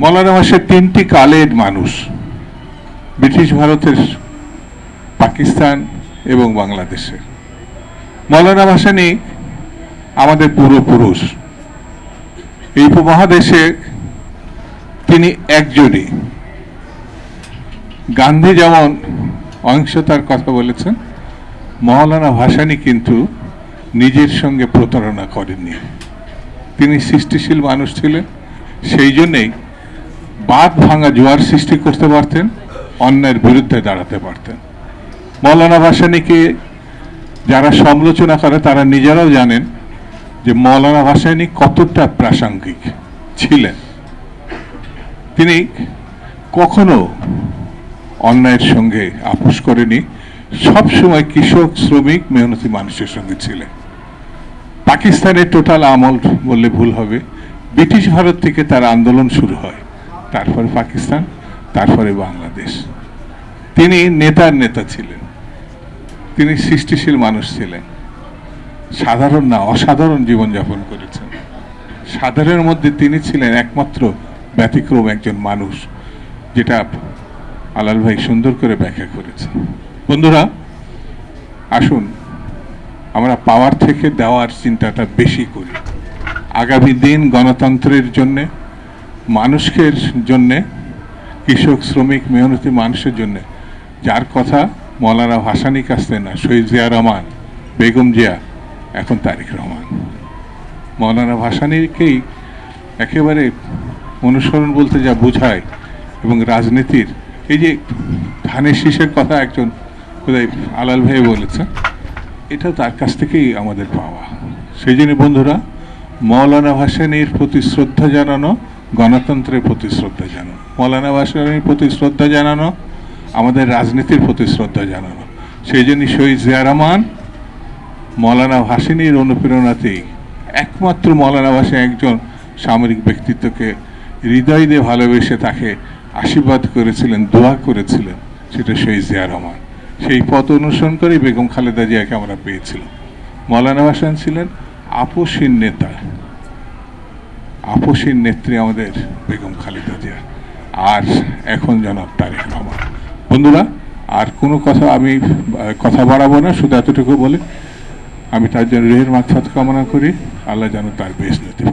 মৌলানা ভাষা তিনটি কালের মানুষ, ব্রিটিশ ভারতের পাকিস্তান এবং বাংলাদেশের। মৌলানা ভাসানী আমাদের পূর্বপুরুষ। এই উপমহাদেশে তিনি একজনই। গান্ধী যেমন অহিংসতার কথা বলেছেন, মৌলানা ভাসানী কিন্তু নিজের সঙ্গে প্রতারণা করেননি। তিনি সৃষ্টিশীল মানুষ ছিলেন, সেই জন্যেই বাদ ভাঙা জোয়ার সৃষ্টি করতে পারতেন অন্যায়ের বিরুদ্ধে দাঁড়াতে পারতেন। মৌলানা ভাসানীকে যারা সমালোচনা করে, তারা নিজেরাও জানেন যে মৌলানা ভাসানী কতটা প্রাসঙ্গিক ছিলেন। তিনি কখনো অন্যায়ের সঙ্গে আপোষ করেনি সব সময় কৃষক, শ্রমিক, মেহনতি মানুষের সঙ্গে ছিলেন। পাকিস্তানের টোটাল আমল বললে ভুল হবে, ব্রিটিশ ভারত থেকে তার আন্দোলন শুরু হয়। তারপরে পাকিস্তান, তারপরে বাংলাদেশ। তিনি নেতার নেতা ছিলেন। তিনি সৃষ্টিশীল মানুষ ছিলেন। সাধারণ না, অসাধারণ জীবনযাপন করেছেন। সাধারণের মধ্যে তিনি ছিলেন একমাত্র ব্যতিক্রম একজন মানুষ, যেটা আলাল ভাই সুন্দর করে ব্যাখ্যা করেছেন। বন্ধুরা, আসুন, আমরা পাওয়ার থেকে দেওয়ার চিন্তাটা বেশি করি। আগামী দিন গণতন্ত্রের জন্যে মানুষকে জন্যে, কৃষক, শ্রমিক, মেহনতি মানুষের জন্যে। যার কথা মৌলানা ভাসানি কাছতে না, শহীদ জিয়া রহমান, বেগম জিয়া, এখন তারিক রহমান। মৌলানা ভাসানিকেই একেবারে অনুসরণ বলতে যা বোঝায় এবং রাজনীতির, এই যে ধানের শীষের কথা একজন কোথায় আলাল ভাই বলেছেন, এটা তার কাছ থেকেই আমাদের পাওয়া। সেই জন্য বন্ধুরা, মৌলানা ভাসানির প্রতি শ্রদ্ধা জানানো গণতন্ত্রের প্রতি শ্রদ্ধা জানানো, মৌলানা ভাসানির প্রতি শ্রদ্ধা জানানো, আমাদের রাজনীতির প্রতি শ্রদ্ধা জানানো। সেই জন্য শহীদ জিয়া রহমান, মৌলানা ভাসিনীর অনুপ্রেরণাতেই একমাত্র মৌলানা ভাসানী একজন সামরিক ব্যক্তিত্বকে হৃদয় দিয়ে ভালোবেসে তাকে আশীর্বাদ করেছিলেন, দোয়া করেছিলেন, সেটা শহীদ জিয়া রহমান। সেই পথ অনুসরণ করেই বেগম খালেদা জিয়াকে আমরা পেয়েছিলাম। মৌলানা ভাসান ছিলেন আপসীন নেতা। আপসীন নেত্রী আমাদের বেগম খালেদা জিয়া। আর এখন জনাব তারেক রহমান। বন্ধুরা, আর কোনো কথা আমি, কথা বাড়াবো না, শুধু এতটুকু বলে, আমি তার জন্য রেহের মাথাত কামনা করি। আল্লাহ যেন তার বেশ নিতে